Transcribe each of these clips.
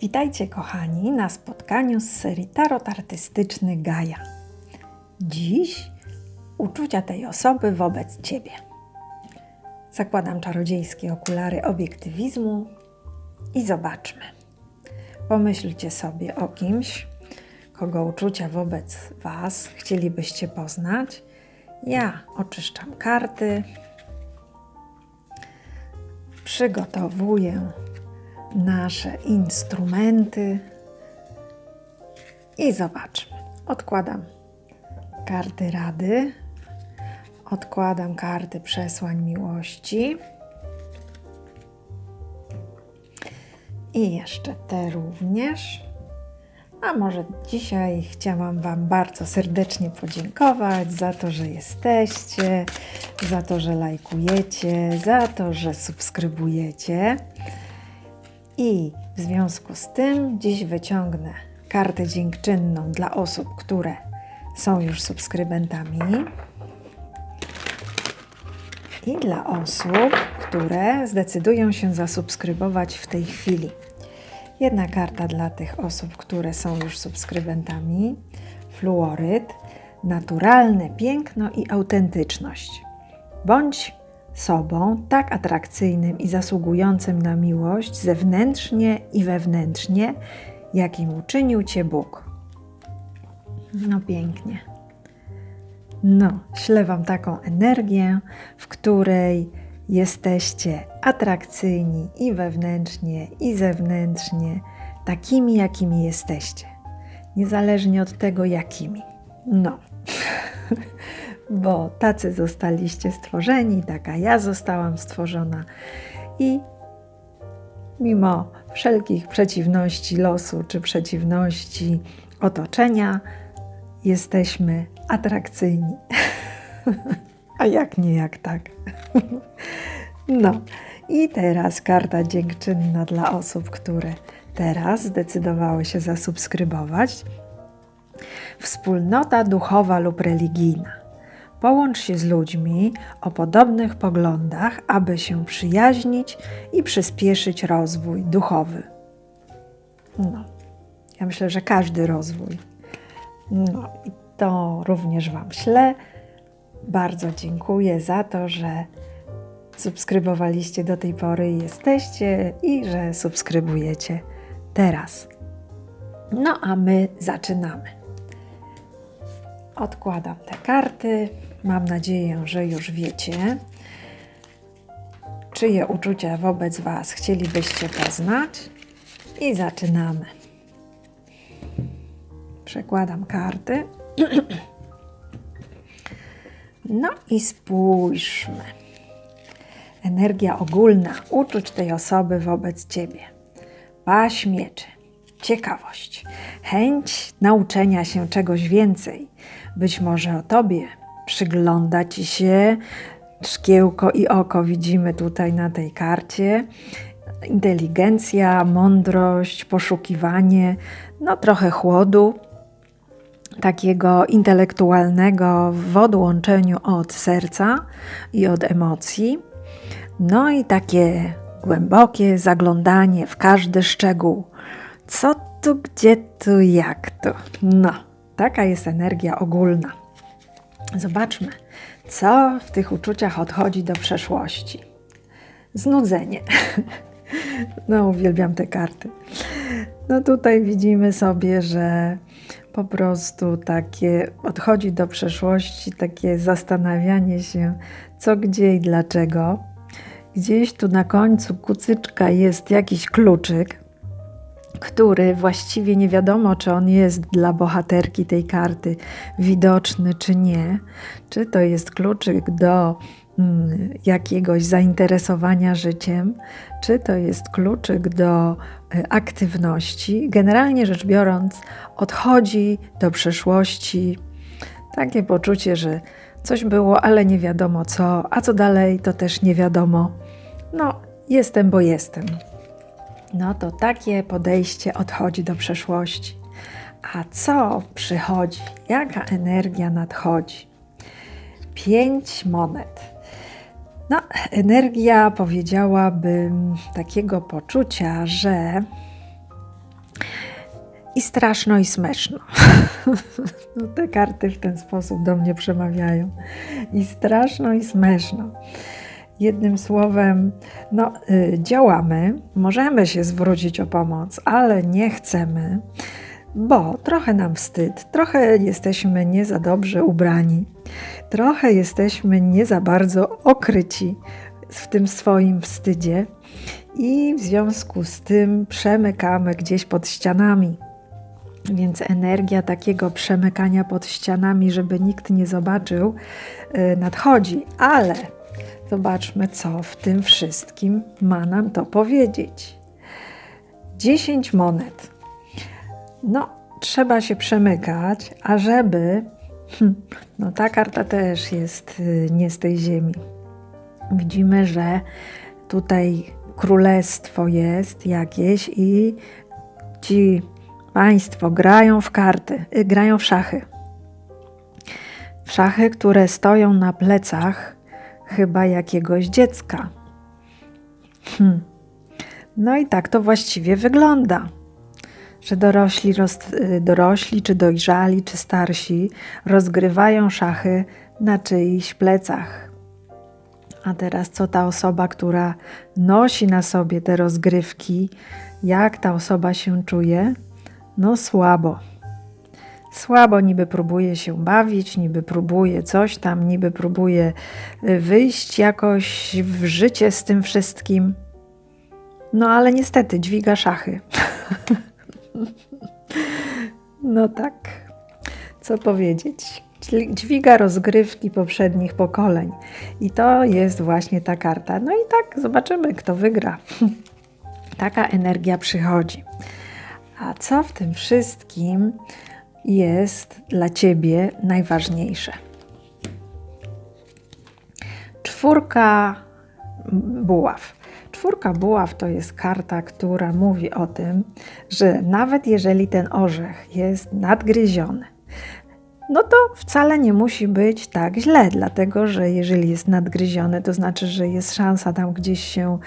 Witajcie kochani na spotkaniu z serii Tarot Artystyczny Gaja. Dziś uczucia tej osoby wobec Ciebie. Zakładam czarodziejskie okulary obiektywizmu i zobaczmy. Pomyślcie sobie o kimś, kogo uczucia wobec Was chcielibyście poznać. Ja oczyszczam karty, przygotowuję nasze instrumenty i zobaczmy. Odkładam karty rady, odkładam karty przesłań miłości. I jeszcze te również. A może dzisiaj chciałam Wam bardzo serdecznie podziękować za to, że jesteście, za to, że lajkujecie, za to, że subskrybujecie. I w związku z tym dziś wyciągnę kartę dziękczynną dla osób, które są już subskrybentami i dla osób, które zdecydują się zasubskrybować w tej chwili. Jedna karta dla tych osób, które są już subskrybentami. Fluoryt, naturalne piękno i autentyczność. Bądź sobą tak atrakcyjnym i zasługującym na miłość zewnętrznie i wewnętrznie, jakim uczynił Cię Bóg. No pięknie. No, ślę Wam taką energię, w której jesteście atrakcyjni i wewnętrznie, i zewnętrznie, takimi, jakimi jesteście. Niezależnie od tego, jakimi. No. Bo tacy zostaliście stworzeni, taka ja zostałam stworzona. I mimo wszelkich przeciwności losu czy przeciwności otoczenia, jesteśmy atrakcyjni. A jak nie, jak tak. No i teraz karta dziękczynna dla osób, które teraz zdecydowały się zasubskrybować. Wspólnota duchowa lub religijna. Połącz się z ludźmi o podobnych poglądach, aby się przyjaźnić i przyspieszyć rozwój duchowy. No, ja myślę, że każdy rozwój. No i to również Wam ślę. Bardzo dziękuję za to, że subskrybowaliście do tej pory i jesteście i że subskrybujecie teraz. No a my zaczynamy. Odkładam te karty. Mam nadzieję, że już wiecie, czyje uczucia wobec Was chcielibyście poznać. I zaczynamy. Przekładam karty. No i spójrzmy. Energia ogólna uczuć tej osoby wobec Ciebie. Paść mieczy, ciekawość, chęć nauczenia się czegoś więcej. Być może o Tobie przygląda Ci się szkiełko i oko, widzimy tutaj na tej karcie. Inteligencja, mądrość, poszukiwanie, no trochę chłodu, takiego intelektualnego w odłączeniu od serca i od emocji. No i takie głębokie zaglądanie w każdy szczegół. Co tu, gdzie tu, jak tu. No, taka jest energia ogólna. Zobaczmy, co w tych uczuciach odchodzi do przeszłości. Znudzenie. No, uwielbiam te karty. No tutaj widzimy sobie, że po prostu takie odchodzi do przeszłości, takie zastanawianie się, co, gdzie i dlaczego. Gdzieś tu na końcu kucyczka jest jakiś kluczyk, który właściwie nie wiadomo, czy on jest dla bohaterki tej karty widoczny, czy nie. Czy to jest kluczyk do mm, jakiegoś zainteresowania życiem, czy to jest kluczyk do aktywności. Generalnie rzecz biorąc, odchodzi do przeszłości takie poczucie, że coś było, ale nie wiadomo co, a co dalej, to też nie wiadomo. No, jestem, bo jestem. No to takie podejście odchodzi do przeszłości. A co przychodzi? Jaka energia nadchodzi? Pięć monet. No, energia powiedziałabym takiego poczucia, że i straszno, i smeszno. No, te karty w ten sposób do mnie przemawiają. I straszno, i smeszno. Jednym słowem, no, y, działamy, możemy się zwrócić o pomoc, ale nie chcemy, bo trochę nam wstyd, trochę jesteśmy nie za dobrze ubrani, trochę jesteśmy nie za bardzo okryci w tym swoim wstydzie i w związku z tym przemykamy gdzieś pod ścianami. Więc energia takiego przemykania pod ścianami, żeby nikt nie zobaczył, y, nadchodzi, ale zobaczmy, co w tym wszystkim ma nam to powiedzieć. 10 monet. No, trzeba się przemykać, a żeby. Hm, no, ta karta też jest y, nie z tej ziemi. Widzimy, że tutaj królestwo jest jakieś i ci państwo grają w karty, y, grają w szachy. W szachy, które stoją na plecach chyba jakiegoś dziecka. Hm. No i tak to właściwie wygląda że dorośli, roz, y, dorośli, czy dojrzali, czy starsi rozgrywają szachy na czyichś plecach. A teraz co ta osoba, która nosi na sobie te rozgrywki, jak ta osoba się czuje? No słabo. Słabo niby próbuje się bawić, niby próbuje coś tam, niby próbuje y, wyjść jakoś w życie z tym wszystkim. No ale niestety dźwiga szachy. No tak, co powiedzieć. Dźwiga rozgrywki poprzednich pokoleń. I to jest właśnie ta karta. No i tak, zobaczymy, kto wygra. Taka energia przychodzi. A co w tym wszystkim jest dla ciebie najważniejsze? Czwórka buław. Czwórka buław to jest karta, która mówi o tym, że nawet jeżeli ten orzech jest nadgryziony, no to wcale nie musi być tak źle, dlatego że jeżeli jest nadgryziony, to znaczy, że jest szansa tam gdzieś się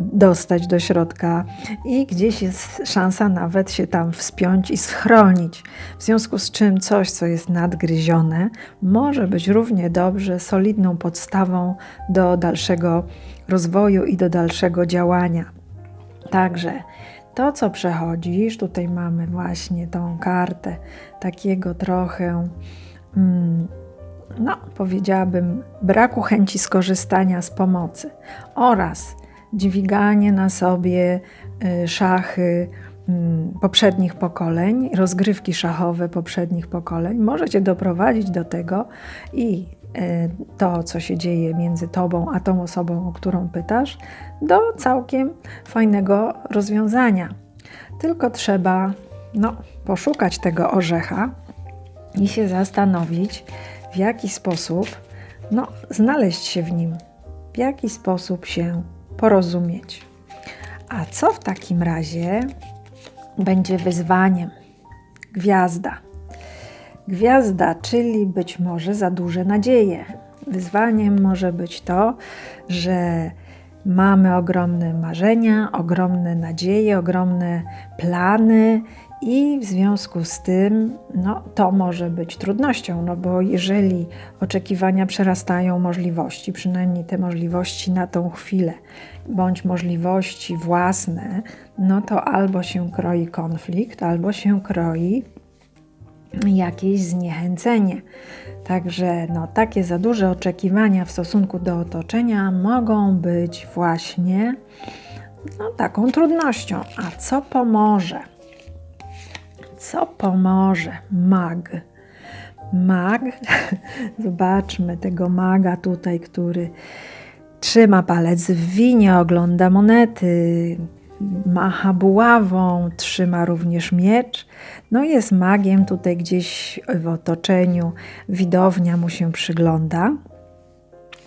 dostać do środka i gdzieś jest szansa nawet się tam wspiąć i schronić. W związku z czym coś, co jest nadgryzione, może być równie dobrze solidną podstawą do dalszego rozwoju i do dalszego działania. Także to, co przechodzisz, tutaj mamy właśnie tą kartę takiego trochę, mm, no powiedziałabym, braku chęci skorzystania z pomocy oraz dźwiganie na sobie y, szachy mm, poprzednich pokoleń, rozgrywki szachowe poprzednich pokoleń, może cię doprowadzić do tego i to, co się dzieje między tobą a tą osobą, o którą pytasz, do całkiem fajnego rozwiązania. Tylko trzeba no, poszukać tego orzecha i się zastanowić, w jaki sposób no, znaleźć się w nim, w jaki sposób się porozumieć. A co w takim razie będzie wyzwaniem? Gwiazda. Gwiazda, czyli być może za duże nadzieje. Wyzwaniem może być to, że Mamy ogromne marzenia, ogromne nadzieje, ogromne plany i w związku z tym no, to może być trudnością, no bo jeżeli oczekiwania przerastają możliwości, przynajmniej te możliwości na tą chwilę, bądź możliwości własne, no to albo się kroi konflikt, albo się kroi jakieś zniechęcenie. Także no, takie za duże oczekiwania w stosunku do otoczenia mogą być właśnie no, taką trudnością. A co pomoże? Co pomoże mag? Mag, zobaczmy tego maga tutaj, który trzyma palec w winie, ogląda monety, macha buławą, trzyma również miecz. No jest magiem tutaj gdzieś w otoczeniu, widownia mu się przygląda.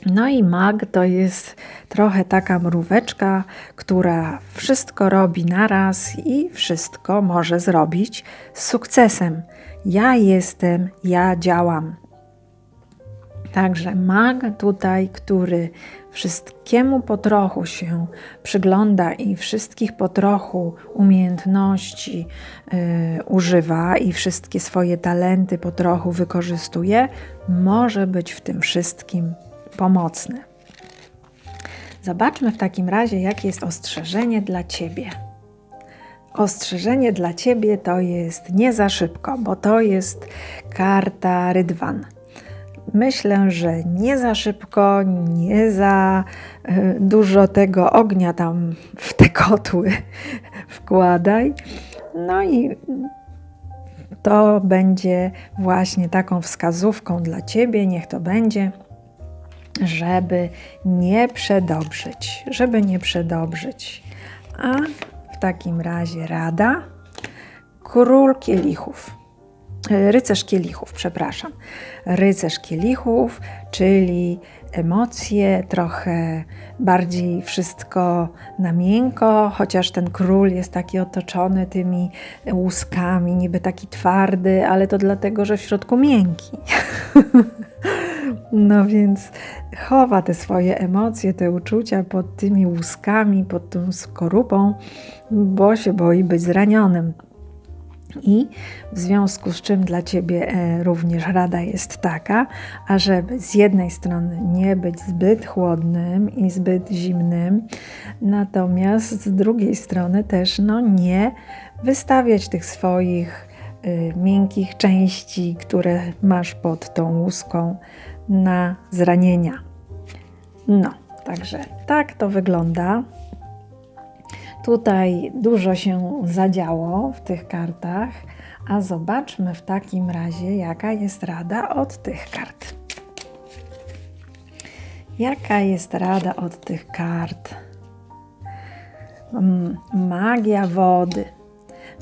No i mag to jest trochę taka mróweczka, która wszystko robi naraz i wszystko może zrobić z sukcesem. Ja jestem, ja działam. Także mag tutaj, który wszystkiemu po trochu się przygląda i wszystkich po trochu umiejętności y, używa i wszystkie swoje talenty po trochu wykorzystuje, może być w tym wszystkim pomocny. Zobaczmy w takim razie, jakie jest ostrzeżenie dla Ciebie. Ostrzeżenie dla Ciebie to jest nie za szybko, bo to jest karta Rydwan. Myślę, że nie za szybko, nie za y, dużo tego ognia tam w te kotły wkładaj. No i to będzie właśnie taką wskazówką dla Ciebie, niech to będzie, żeby nie przedobrzyć, żeby nie przedobrzyć. A w takim razie rada, król kielichów. E, rycerz kielichów, przepraszam. Rycerz kielichów, czyli emocje, trochę bardziej wszystko na miękko, chociaż ten król jest taki otoczony tymi łuskami, niby taki twardy, ale to dlatego, że w środku miękki. No więc chowa te swoje emocje, te uczucia pod tymi łuskami, pod tą skorupą, bo się boi być zranionym. I w związku z czym dla Ciebie e, również rada jest taka, ażeby z jednej strony nie być zbyt chłodnym i zbyt zimnym, natomiast z drugiej strony też no, nie wystawiać tych swoich y, miękkich części, które masz pod tą łuską na zranienia. No, także tak to wygląda. Tutaj dużo się zadziało w tych kartach, a zobaczmy w takim razie, jaka jest rada od tych kart. Jaka jest rada od tych kart? Mm, magia wody.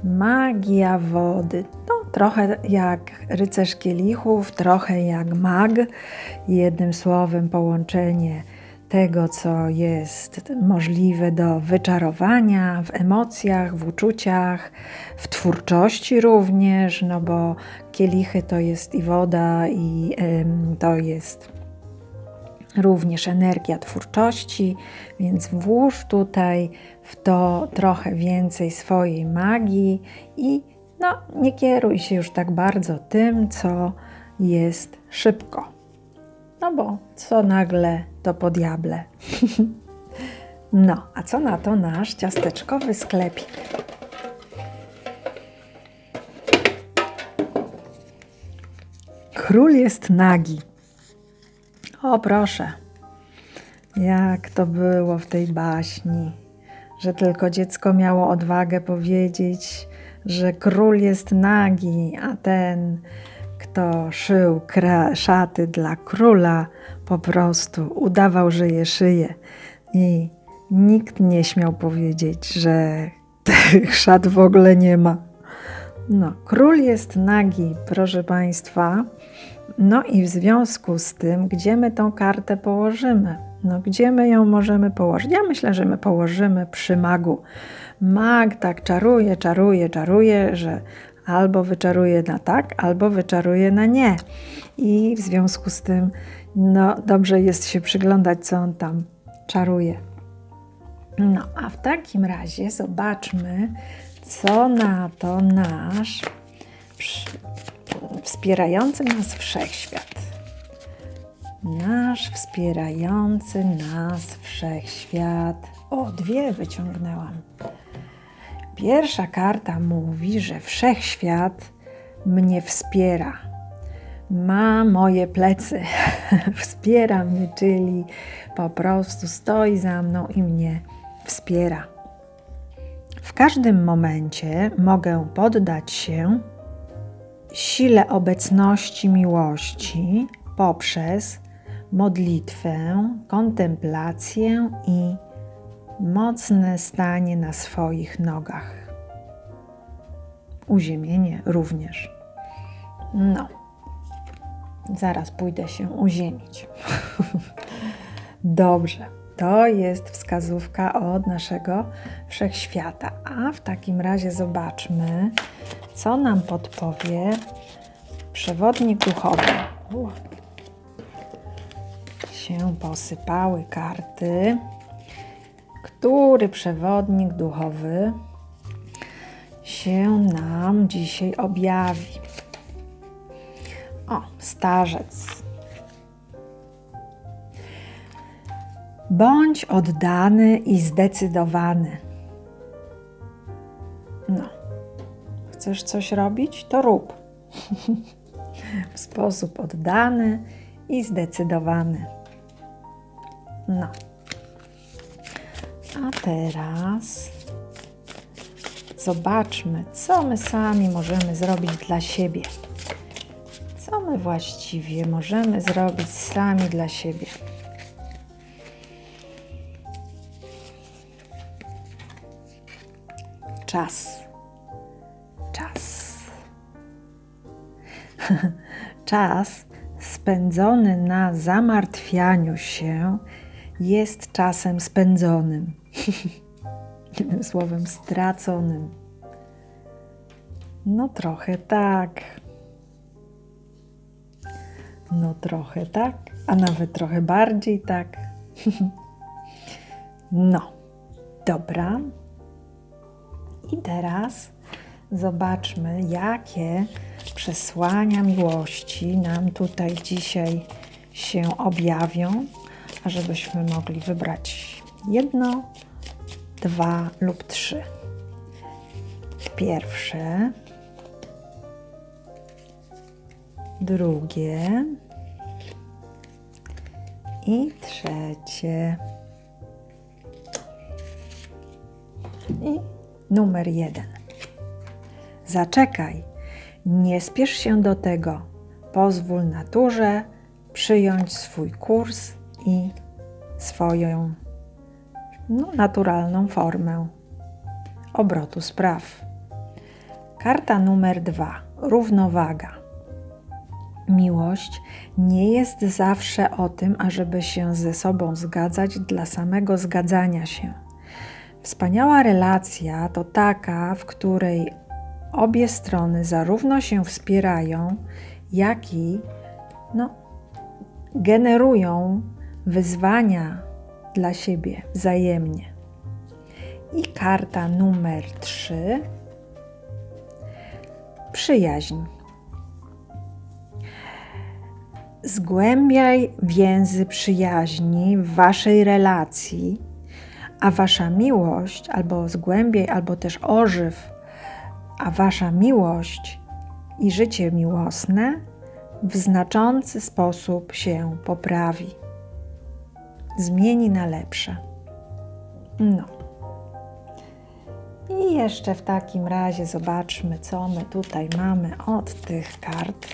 Magia wody. No, trochę jak rycerz kielichów, trochę jak mag. Jednym słowem, połączenie tego, co jest możliwe do wyczarowania w emocjach, w uczuciach, w twórczości również, no bo kielichy to jest i woda, i to jest również energia twórczości, więc włóż tutaj w to trochę więcej swojej magii i no, nie kieruj się już tak bardzo tym, co jest szybko. No bo co nagle to po diable. no, a co na to nasz ciasteczkowy sklepik? Król jest nagi. O proszę, jak to było w tej baśni, że tylko dziecko miało odwagę powiedzieć, że król jest nagi, a ten kto szył szaty dla króla, po prostu udawał, że je szyje. I nikt nie śmiał powiedzieć, że tych szat w ogóle nie ma. No, król jest nagi, proszę Państwa. No i w związku z tym, gdzie my tą kartę położymy? No, gdzie my ją możemy położyć? Ja myślę, że my położymy przy magu. Mag tak czaruje, czaruje, czaruje, że albo wyczaruje na tak, albo wyczaruje na nie. I w związku z tym, no, dobrze jest się przyglądać, co on tam czaruje. No, a w takim razie zobaczmy, co na to nasz wspierający nas wszechświat. Nasz wspierający nas wszechświat. O, dwie wyciągnęłam. Pierwsza karta mówi, że wszechświat mnie wspiera. Ma moje plecy, wspiera mnie, czyli po prostu stoi za mną i mnie wspiera. W każdym momencie mogę poddać się sile obecności miłości poprzez modlitwę, kontemplację i mocne stanie na swoich nogach. Uziemienie również. No, zaraz pójdę się uziemić. Dobrze, to jest wskazówka od naszego wszechświata. A w takim razie zobaczmy, co nam podpowie przewodnik duchowy. się posypały karty. Który przewodnik duchowy się nam dzisiaj objawi? O, starzec. Bądź oddany i zdecydowany. No, chcesz coś robić, to rób. w sposób oddany i zdecydowany. No. A teraz zobaczmy, co my sami możemy zrobić dla siebie. Co my właściwie możemy zrobić sami dla siebie? Czas. Czas. Czas spędzony na zamartwianiu się jest czasem spędzonym. Jednym słowem, straconym. No trochę tak. No trochę tak, a nawet trochę bardziej tak. no, dobra. I teraz zobaczmy, jakie przesłania miłości nam tutaj dzisiaj się objawią, ażebyśmy mogli wybrać jedno, dwa lub trzy. Pierwsze, drugie i trzecie. I numer jeden. Zaczekaj, nie spiesz się do tego. Pozwól naturze przyjąć swój kurs i swoją no, naturalną formę obrotu spraw. Karta numer dwa. Równowaga. Miłość nie jest zawsze o tym, ażeby się ze sobą zgadzać dla samego zgadzania się. Wspaniała relacja to taka, w której obie strony zarówno się wspierają, jak i no, generują wyzwania dla siebie wzajemnie. I karta numer 3 przyjaźń. Zgłębiaj więzy przyjaźni w waszej relacji, a wasza miłość albo zgłębiaj, albo też ożyw, a wasza miłość i życie miłosne w znaczący sposób się poprawi. Zmieni na lepsze. No. I jeszcze w takim razie zobaczmy, co my tutaj mamy od tych kart.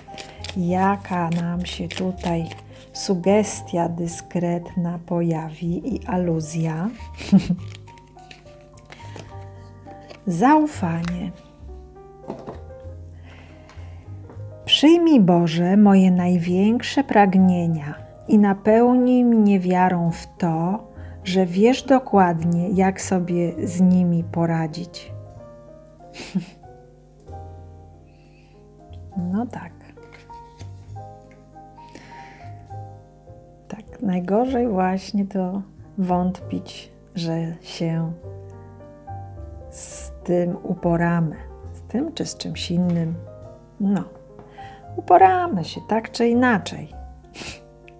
Jaka nam się tutaj sugestia dyskretna pojawi i aluzja. Zaufanie. Przyjmij Boże moje największe pragnienia i napełnij mnie wiarą w to, że wiesz dokładnie, jak sobie z nimi poradzić. no tak. Tak, najgorzej właśnie to wątpić, że się z tym uporamy. Z tym czy z czymś innym. No, uporamy się tak czy inaczej.